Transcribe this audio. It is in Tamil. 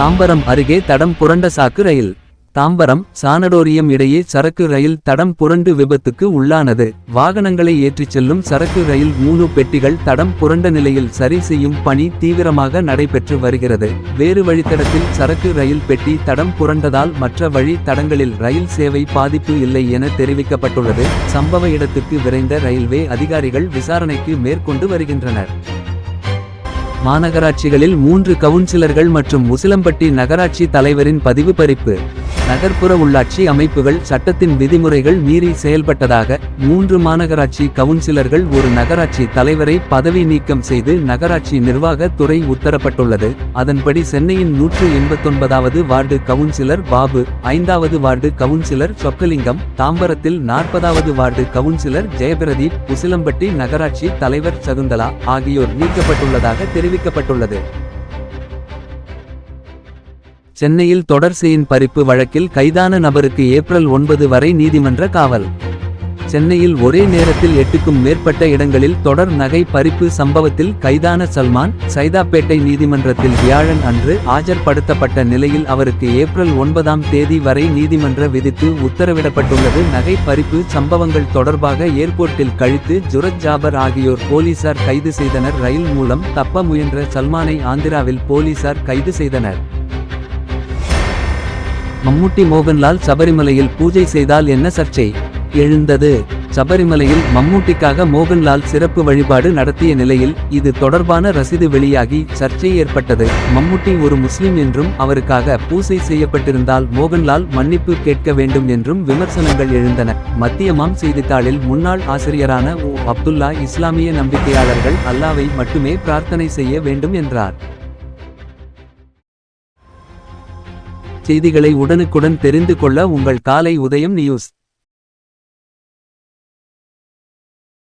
தாம்பரம் அருகே தடம் புரண்ட சாக்கு ரயில். தாம்பரம் சானடோரியம் இடையே சரக்கு ரயில் தடம் புரண்டு விபத்துக்கு உள்ளானது. வாகனங்களை ஏற்றிச் செல்லும் சரக்கு ரயில் மூணு பெட்டிகள் தடம் புரண்ட நிலையில் சரி செய்யும் பணி தீவிரமாக நடைபெற்று வருகிறது. வேறு வழித்தடத்தில் சரக்கு ரயில் பெட்டி தடம் புரண்டதால் மற்ற வழி தடங்களில் ரயில் சேவை பாதிப்பு இல்லை என தெரிவிக்கப்பட்டுள்ளது. சம்பவ இடத்துக்கு விரைந்த ரயில்வே அதிகாரிகள் விசாரணைக்கு மேற்கொண்டு வருகின்றனர். மாநகராட்சிகளில் மூன்று கவுன்சிலர்கள் மற்றும் உசிலம்பட்டி நகராட்சி தலைவரின் பதிவு பறிப்பு. நகர்ப்புற உள்ளாட்சி அமைப்புகள் சட்டத்தின் விதிமுறைகள் மீறி செயல்பட்டதாக மூன்று மாநகராட்சி கவுன்சிலர்கள் ஒரு நகராட்சி தலைவரை பதவி நீக்கம் செய்து நகராட்சி நிர்வாக துறை உத்தரப்பட்டுள்ளது. அதன்படி சென்னையின் நூற்று எண்பத்தொன்பதாவது வார்டு கவுன்சிலர் பாபு ஐந்தாவது வார்டு கவுன்சிலர் சொக்கலிங்கம் தாம்பரத்தில் நாற்பதாவது வார்டு கவுன்சிலர் ஜெயபிரதீப் உசிலம்பட்டி நகராட்சி தலைவர் சகுந்தலா ஆகியோர் நீக்கப்பட்டுள்ளதாக தெரிவிக்கப்பட்டுள்ளது. சென்னையில் தொடர் செயின் பறிப்பு வழக்கில் கைதான நபருக்கு ஏப்ரல் ஒன்பது வரை நீதிமன்ற காவல். சென்னையில் ஒரே நேரத்தில் எட்டுக்கும் மேற்பட்ட இடங்களில் தொடர் நகை பறிப்பு சம்பவத்தில் கைதான சல்மான் சைதாப்பேட்டை நீதிமன்றத்தில் வியாழன் அன்று ஆஜர்படுத்தப்பட்ட நிலையில் அவருக்கு ஏப்ரல் ஒன்பதாம் தேதி வரை நீதிமன்ற விதித்து உத்தரவிடப்பட்டுள்ளது. நகை பறிப்பு சம்பவங்கள் தொடர்பாக ஏர்போர்ட்டில் கழித்து ஜுரத் ஜாபர் ஆகியோர் போலீசார் கைது செய்தனர். ரயில் மூலம் தப்ப முயன்ற சல்மானை ஆந்திராவில் போலீசார் கைது செய்தனர். மம்முட்டி மோகன்லால் சபரிமலையில் பூஜை செய்தால் என்ன சர்ச்சை? எழுந்தது. சபரிமலையில் மம்மூட்டிக்காக மோகன்லால் சிறப்பு வழிபாடு நடத்திய நிலையில் இது தொடர்பான ரசீது வெளியாகி சர்ச்சை ஏற்பட்டது. மம்முட்டி ஒரு முஸ்லிம் என்றும் அவருக்காக பூசை செய்யப்பட்டிருந்தால் மோகன்லால் மன்னிப்பு கேட்க வேண்டும் என்றும் விமர்சனங்கள் எழுந்தன. மத்தியமாம் செய்தித்தாளில் முன்னாள் ஆசிரியரான ஓ அப்துல்லா இஸ்லாமிய நம்பிக்கையாளர்கள் அல்லாவை மட்டுமே பிரார்த்தனை செய்ய வேண்டும் என்றார். செய்திகளை உடனுக்குடன் தெரிந்து கொள்ள உங்கள் காலை உதயம் நியூஸ்.